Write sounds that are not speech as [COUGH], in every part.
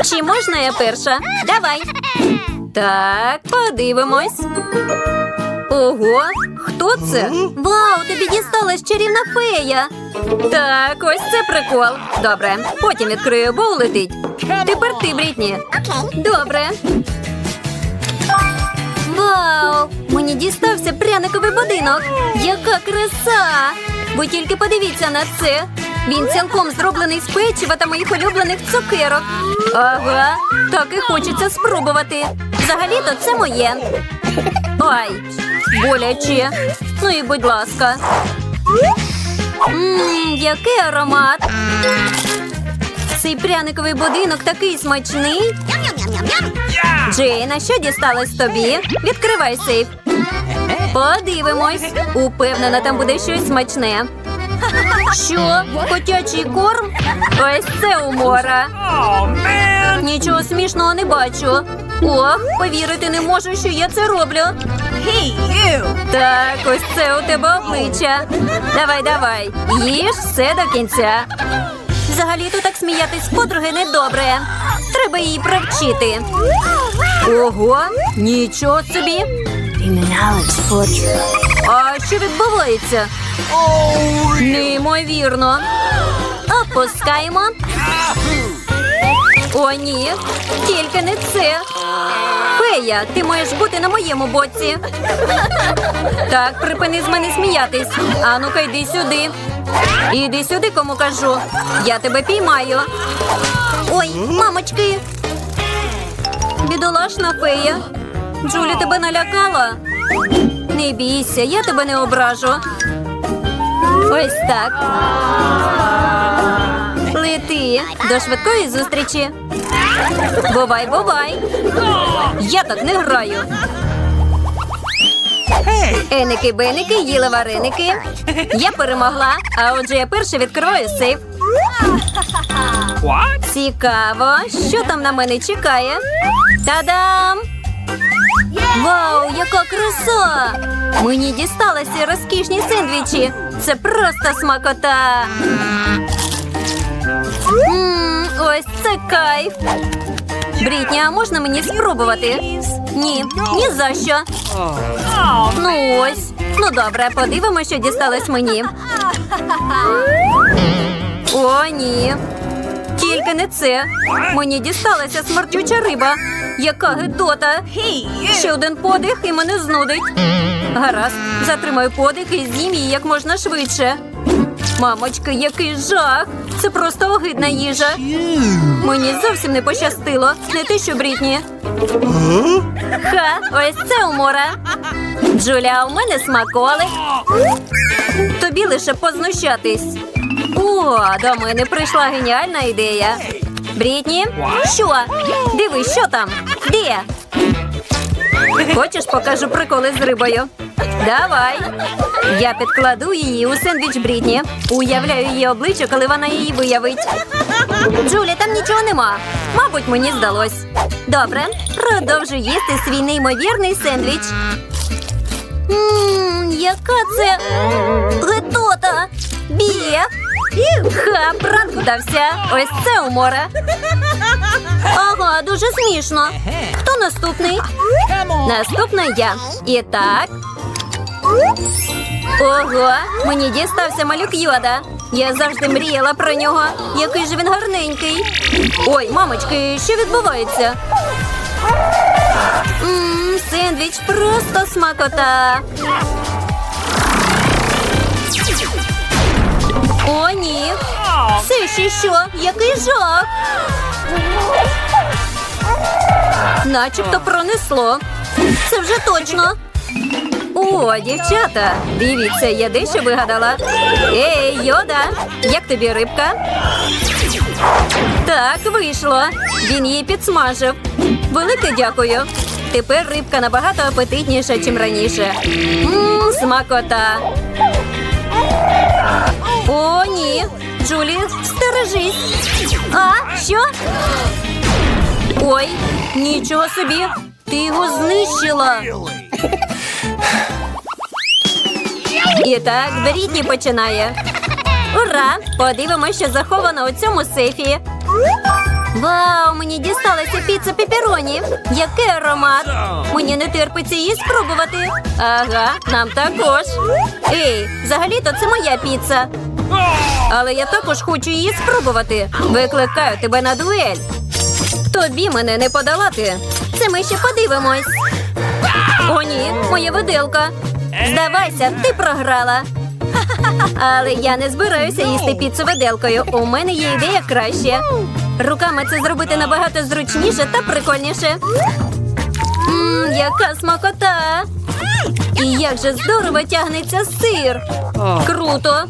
Чи можна я перша? Давай. Так, подивимось. Ого, хто це? Вау, тобі дісталась чарівна фея. Так, ось це прикол. Добре, потім відкрию, бо улетить. Тепер ти, Брітні. Добре. Вау! Мені дістався пряниковий будинок. Яка краса! Ви тільки подивіться на це. Він цілком зроблений з печива та моїх улюблених цукерок. Ага, так і хочеться спробувати. Взагалі-то це моє. Ай, боляче. Ну і будь ласка. Ммм, який аромат. Цей пряниковий будинок такий смачний. Джейна, що дісталось тобі? Відкривай сейф. Подивимось. Упевнена, там буде щось смачне. Що? Котячий корм? Ось це умора. Нічого смішного не бачу. Ох, повірити не можу, що я це роблю. Так, ось це у тебе обличчя. Давай, давай. Їж все до кінця. Взагалі-то так сміятись з подруги недобре. Треба її провчити. Ого, нічого собі. А що відбувається? Неймовірно. Опускаємо. О, ні, тільки не це. Фея, ти маєш бути на моєму боці. Так, припини з мене сміятись. А ну-ка, йди сюди. Іди сюди, кому кажу. Я тебе піймаю. Ой, мамочки. Бідолашна фея. Джулі тебе налякала. Не бійся, я тебе не ображу. Ось так. Лети до швидкої зустрічі. Бувай, бувай. Я так не граю. Еники беники їли вареники. Я перемогла, а отже я перша відкриваю сейф. Цікаво, що там на мене чекає. Та-дам! Вау, яка краса! Мені дісталися розкішні сендвічі. Це просто смакота. Мм, ось це кайф. Брітні, а можна мені спробувати? Ні, ні за що. Ну ось. Ну добре, подивимося, що дісталось мені. О, ні. Тільки не це. Мені дісталася смердюча риба. Яка гидота. Ще один подих і мене знудить. Гаразд, затримаю подих і з'їм її як можна швидше. Мамочки, який жах! Це просто огидна їжа. Мені зовсім не пощастило. Не те, що Брітні. Ха, ось це умора. Джуля, у мене смаколик. Тобі лише познущатись. О, до мене прийшла геніальна ідея. Брітні, що? Дивись, що там? Де? Хочеш, покажу приколи з рибою? Давай. Я підкладу її у сендвіч Брітні. Уявляю її обличчя, коли вона її виявить. Джулі, там нічого нема. Мабуть, мені здалось. Добре, продовжу їсти свій неймовірний сендвіч. Ммм, яка це гетота! Біє! Ха, пранк вдався. Ось це умора. Ага, дуже смішно. Хто наступний? Наступна я. І так. Ого, мені дістався малюк Йода. Я завжди мріяла про нього. Який же він гарненький. Ой, мамочки, що відбувається? Ммм, сендвіч просто смакота. О, ні. Це ще що? Який жах? Начебто пронесло. Це вже точно. О, дівчата, дивіться, я дещо вигадала. Ей, йода, як тобі рибка? Так, вийшло. Він її підсмажив. Велике дякую. Тепер рибка набагато апетитніша, ніж раніше. Ммм, смакота. Стережись. А, що? Ой, нічого собі. Ти його знищила. І так, Брітні починає. Ура! Подивимося, що заховано у цьому сейфі. Вау, мені дісталася піца пеппероні. Який аромат! Мені не терпиться її спробувати. Ага, нам також. Ей, взагалі-то це моя піца. Але я також хочу її спробувати. Викликаю тебе на дуель. Тобі мене не подолати. Це ми ще подивимось. О, ні, моя виделка. Здавайся, ти програла. [LAUGHS] Але я не збираюся їсти піцу виделкою. У мене є ідея краще. Руками це зробити набагато зручніше та прикольніше. Мм, яка смакота! І як же здорово тягнеться сир. Круто.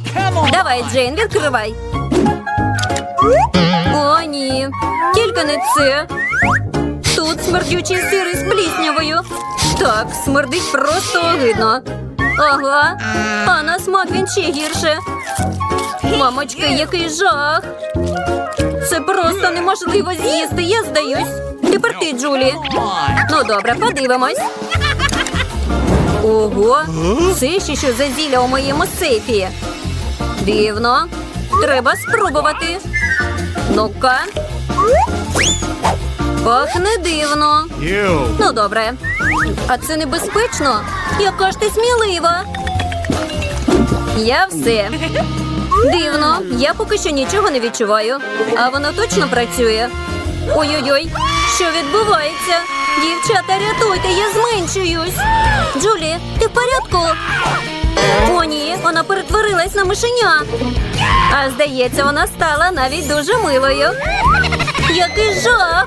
Давай, Джейн, відкривай. О, ні. Тільки не це. Тут смердючий сир із пліснявою. Так, смердить просто огидно. Ага, а на смак він ще гірше. Мамочки, який жах. Це просто неможливо з'їсти, я здаюсь. Тепер ти, Джулі. Ну добре, подивимось. Ого, це ще що за зілля у моєму сейфі. Дивно. Треба спробувати. Ну-ка. Пахне дивно. Ну, добре. А це небезпечно? Яка ж ти смілива? Я все. Дивно, я поки що нічого не відчуваю. А воно точно працює. Ой-ой-ой, що відбувається? Дівчата, рятуйте, я зменшуюсь. Джулі, ти в порядку? О, ні, вона перетворилась на мишеня. А здається, вона стала навіть дуже милою. Який жах!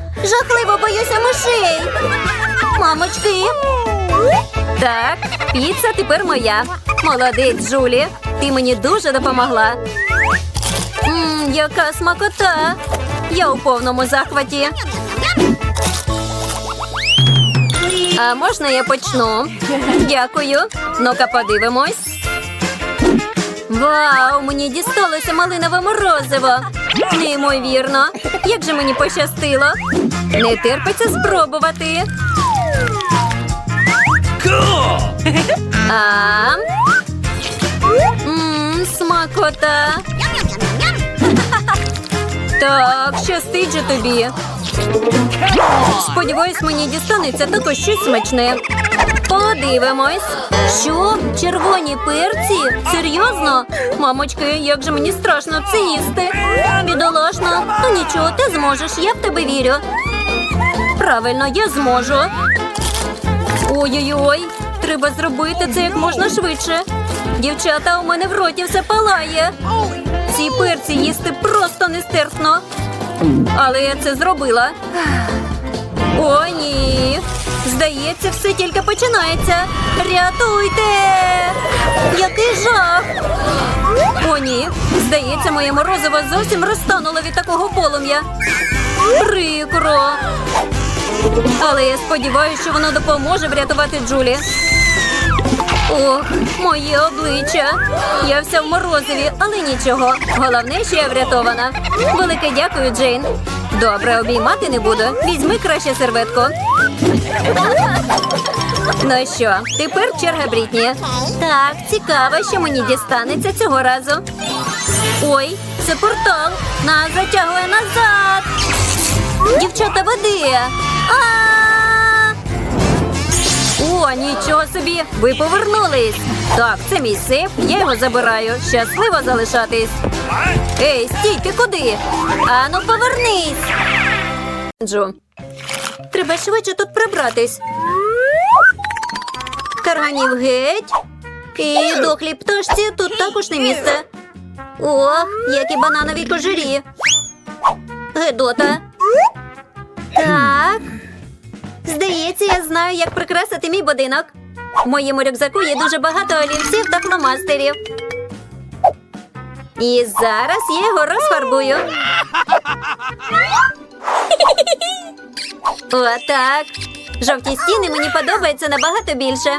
жахливо боюся мишей. Мамочки. Так, піца тепер моя. Молодець, Джулі. Ти мені дуже допомогла. Мм, яка смакота. Я у повному захваті. А можна я почну? Дякую. Ну-ка подивимось. Вау, мені дісталося малинове морозиво. Неймовірно. Як же мені пощастило. Не терпиться спробувати. А? Смакота. Так, щастить же тобі. Сподіваюсь, мені дістанеться також щось смачне. Подивимось. Що? Червоні перці? Серйозно? Мамочки, як же мені страшно це їсти. Бідолашно. Ну нічого, ти зможеш, я в тебе вірю. Правильно, я зможу. Ой-ой-ой, треба зробити це як можна швидше. Дівчата, у мене в роті все палає. Ці перці їсти просто нестерпно. Але я це зробила. О, ні. Здається, все тільки починається. Рятуйте! Який жах! О, ні. Здається, моє морозиво зовсім розтануло від такого полум'я. Прикро. Але я сподіваюся, що воно допоможе врятувати Джулі. Ох, моє обличчя. Я вся в морозиві, але нічого. Головне, що я врятована. Велике дякую, Джейн. Добре, обіймати не буду. Візьми краще серветку. Ну що, тепер черга Брітні. Так, цікаво, що мені дістанеться цього разу. Ой, це портал. Нас затягує назад. Дівчата, води. А! О, нічого собі! Ви повернулись. Так, це мій сейф, я його забираю. Щасливо залишатись. Ей, стій, ти куди? Ану, повернись. Джо, треба швидше тут прибратись. Карганів геть. І дохлій пташці тут також не місце. Ох, які бананові кожурі. Гедота. Так. Здається, я знаю, як прикрасити мій будинок. В моєму рюкзаку є дуже багато олівців та фломастерів. І зараз я його розфарбую. Отак. Жовті стіни мені подобаються набагато більше.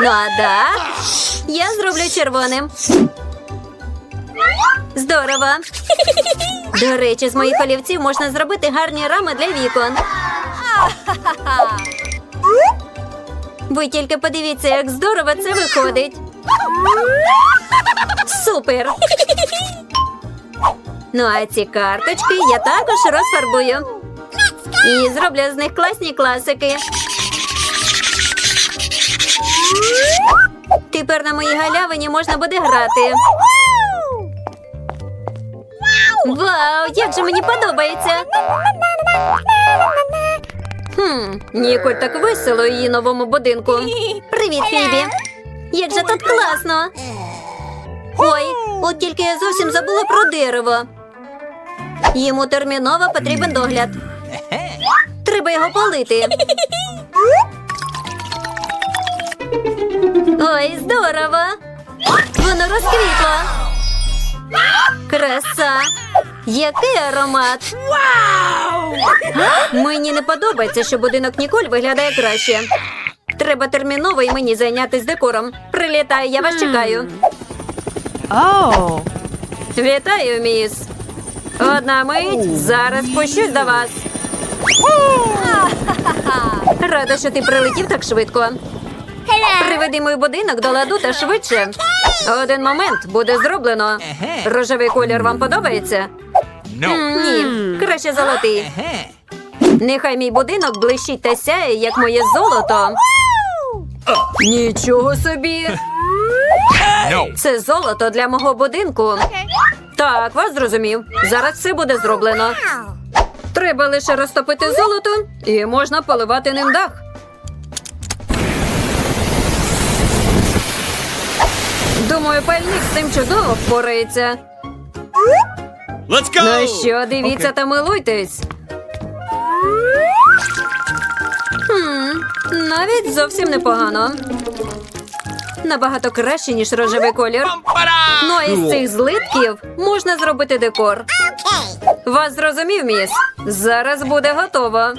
Ну а дах я зроблю червоним. Здорово. До речі, з моїх олівців можна зробити гарні рами для вікон. Ви тільки подивіться, як здорово це виходить. Супер! Ну а ці карточки я також розфарбую. І зроблю з них класні класики. Тепер на моїй галявині можна буде грати. Вау, як же мені подобається! Хм, Ніколь так весело її новому будинку. Привіт, Фібі! Як же тут класно! Ой, от тільки я зовсім забула про дерево. Йому терміново потрібен догляд. Треба його полити. Ой, здорово! Воно розквітло. Краса! Який аромат! Мені не подобається, що будинок Ніколь виглядає краще. Треба терміново і мені зайнятися декором. Прилітаю, я вас чекаю. Oh. Вітаю, міс. Одна мить, зараз спущусь до вас. Рада, що ти прилетів так швидко. Приведи мій будинок до ладу та швидше. Один момент буде зроблено. Рожевий колір вам подобається? М, Ні, краще золотий. Нехай мій будинок блищить та сяє, як моє золото. Нічого собі. Це золото для мого будинку. Так, вас зрозумів. Зараз все буде зроблено. Треба лише розтопити золото і можна поливати ним дах. Думаю, пальник з цим чудово впорається. Let's go! Ну що, дивіться та милуйтесь. Хм, навіть зовсім непогано. Набагато краще, ніж рожевий колір. Ну а із цих злитків можна зробити декор. Вас зрозумів, міс? Зараз буде готово.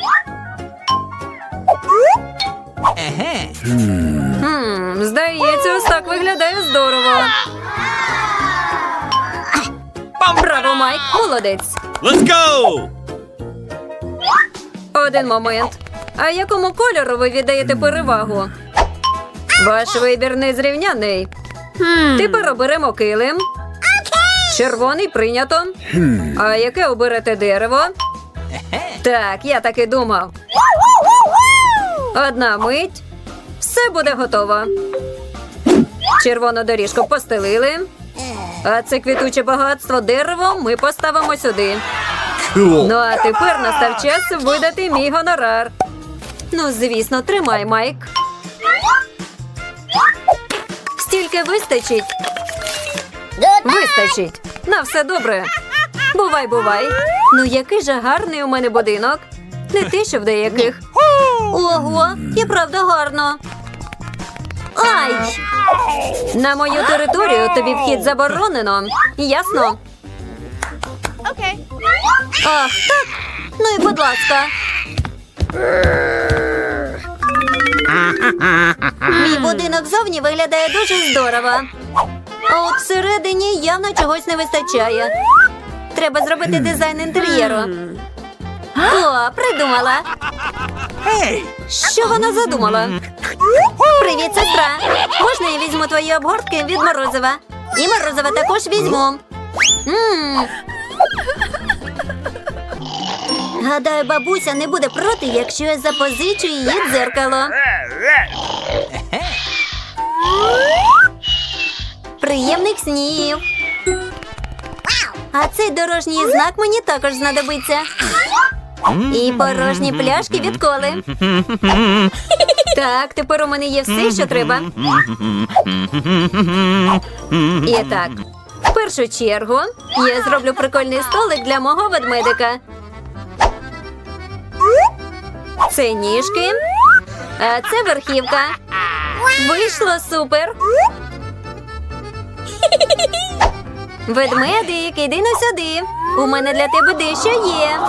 Хм, здається, ось так виглядає здорово. Майк, молодець. Let's go! Один момент. А якому кольору ви віддаєте перевагу? Ваш вибір незрівняний. Тепер оберемо килим. Червоний прийнято. А яке оберете дерево? Так, я так і думав. Одна мить. Все буде готово. Червону доріжку постелили. А це квітуче багатство дерево ми поставимо сюди. Cool. Ну а тепер настав час видати мій гонорар. Ну, звісно, тримай, Майк. Стільки вистачить. Вистачить. На все добре. Бувай, бувай. Ну, який же гарний у мене будинок. Не те, що в деяких. Ого, і правда гарно. Ай! На мою територію тобі вхід заборонено. Ясно? Okay. Ах, так. Ну і будь ласка. Мій будинок зовні виглядає дуже здорово. А от всередині явно чогось не вистачає. Треба зробити дизайн інтер'єру. О, придумала. Що вона задумала? Привіт, сестра. Можна я візьму твої обгортки від морозива? І морозива також візьму. Гадаю, бабуся не буде проти, якщо я запозичу її дзеркало. Приємних снів. А цей дорожній знак мені також знадобиться. І порожні пляшки від коли. Так, тепер у мене є все, що треба. І так, в першу чергу я зроблю прикольний столик для мого ведмедика. Це ніжки, а це верхівка. Вийшло супер. Ведмедик, іди на сюди. У мене для тебе дещо є.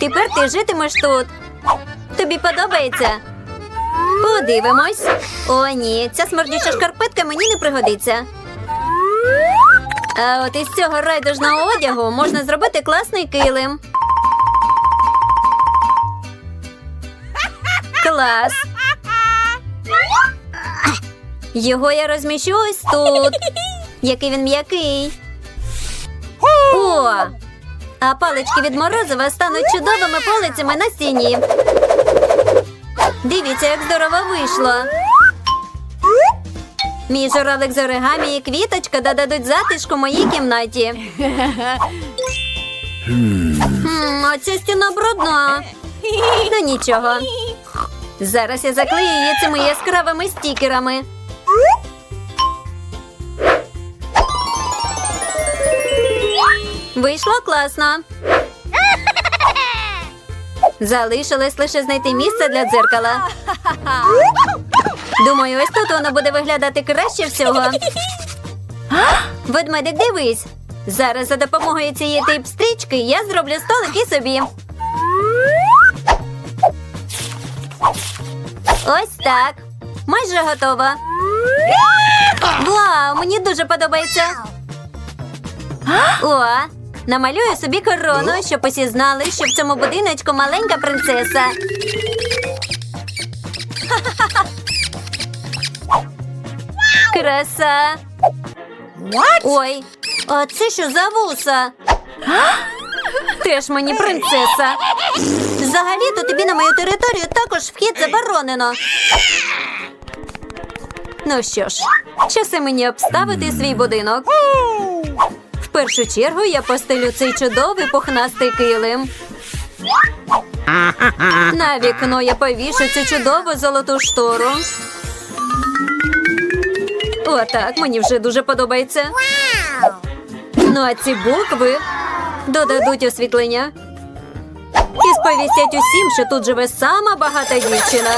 Тепер ти житимеш тут. Тобі подобається? Подивимось. О, ні, ця смердюча шкарпетка мені не пригодиться. А от із цього райдужного одягу можна зробити класний килим. Клас. Його я розміщу ось тут. Який він м'який. О! А палички від морозива стануть чудовими полицями на стіні. Дивіться, як здорово вийшло. Мій журавлик з оригамі і квіточка додадуть затишку моїй кімнаті. Хм, оця стіна брудна. Ну нічого. Зараз я заклею її цими яскравими стікерами. Вийшло класно. Залишилось лише знайти місце для дзеркала. Думаю, ось тут воно буде виглядати краще всього. Ведмедик, дивись. Зараз за допомогою цієї тип-стрічки я зроблю столик і собі. Ось так. Майже готова. Вау, мені дуже подобається. О, намалюю собі корону, щоб усі знали, що в цьому будиночку маленька принцеса. [LAUGHS] Краса. Ой, а це що за вуса? Теж мені принцеса. Взагалі-то тобі на мою територію також вхід заборонено. Ну що ж, часи мені обставити свій будинок. Першу чергу я постелю цей чудовий пухнастий килим. На вікно я повішу цю чудову золоту штору. Отак, мені вже дуже подобається. Ну а ці букви додадуть освітлення. І сповістять усім, що тут живе сама багата дівчина.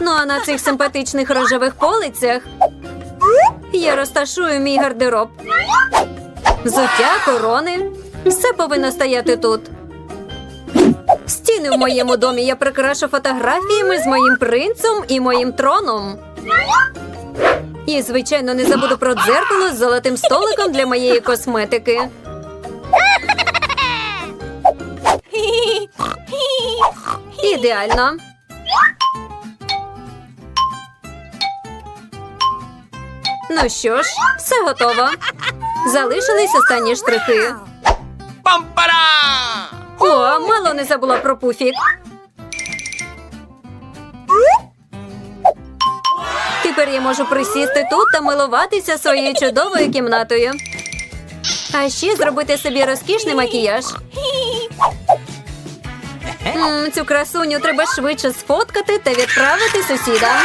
Ну а на цих симпатичних рожевих полицях я розташую мій гардероб. Взуття, корони. Все повинно стояти тут. Стіни в моєму домі я прикрашу фотографіями з моїм принцем і моїм троном. І, звичайно, не забуду про дзеркало з золотим столиком для моєї косметики. Ідеально. Ну що ж, все готово. Залишились останні штрихи. Pampara! О, мало не забула про пуфік. Тепер я можу присісти тут та милуватися своєю чудовою кімнатою. А ще зробити собі розкішний макіяж. М, цю красуню треба швидше сфоткати та відправити сусідам.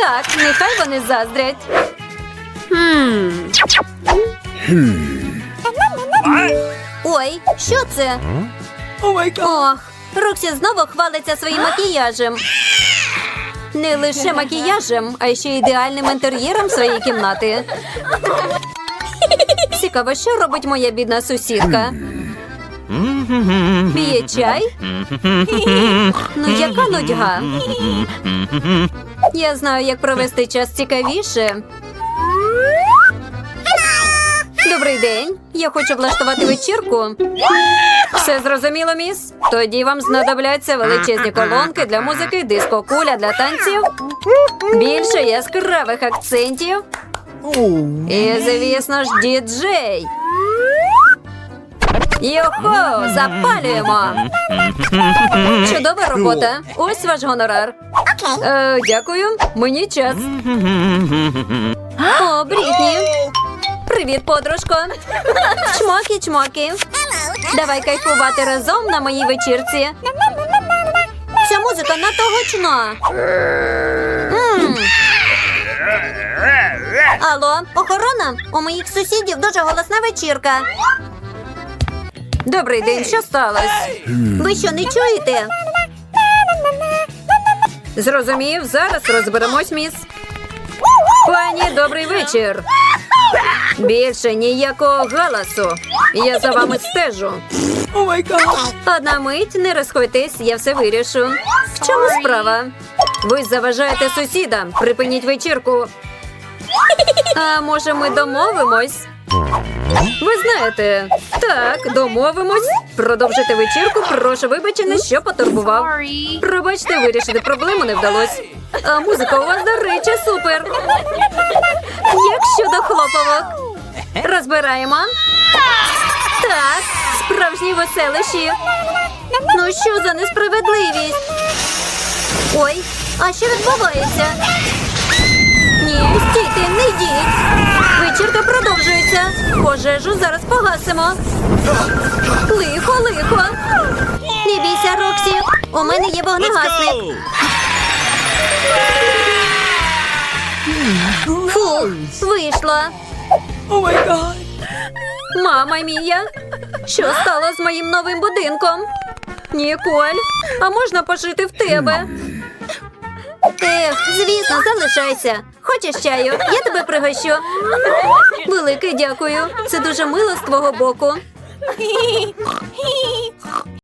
Так, нехай вони заздрять. Ой, що це? Ох, Роксі знову хвалиться своїм макіяжем. Не лише макіяжем, а ще ідеальним інтер'єром своєї кімнати. Цікаво, що робить моя бідна сусідка. П'є чай? Ну, яка нудьга. Я знаю, як провести час цікавіше. Добрий день. Я хочу влаштувати вечірку. Все зрозуміло, міс? Тоді вам знадобляться величезні колонки для музики, диско-куля для танців, більше яскравих акцентів. І, звісно ж, діджей. Йохо, запалюємо. Чудова робота. Ось ваш гонорар. Е, дякую. Мені час. О, Брітні. Привіт, подружко. Чмокі, чмокі. Давай кайфувати разом на моїй вечірці. Ця музика надто гучна. М. Алло, охорона? У моїх сусідів дуже голосна вечірка. Добрий день, що сталося? Ви що, не чуєте? Зрозумів, зараз розберемось, міс. Пані, добрий вечір. Більше ніякого галасу. Я за вами стежу. Одна мить, не розходьтесь, я все вирішу. В чому справа? Ви заважаєте сусідам. Припиніть вечірку. А може, ми домовимось? Ви знаєте, так, домовимось. Продовжити вечірку. Прошу вибачення, що потурбував. Пробачте, вирішити проблему не вдалося. А музика у вас, до речі, супер. Як щодо хлоповок? Розбираємо. Так, справжні веселищі. Ну що за несправедливість? Ой, а що відбувається? Ні, стійте, не йдіть. Вечірка продовжується. Пожежу зараз погасимо. Лихо, лихо. Не бійся, Роксі. У мене є вогнегасник. Фу, вийшла. Oh! Мама мія. Що стало з моїм новим будинком? Ніколь, а можна пожити в тебе? Ех, звісно, залишайся. Хочеш чаю? Я тебе пригощу. Велике дякую. Це дуже мило з твого боку.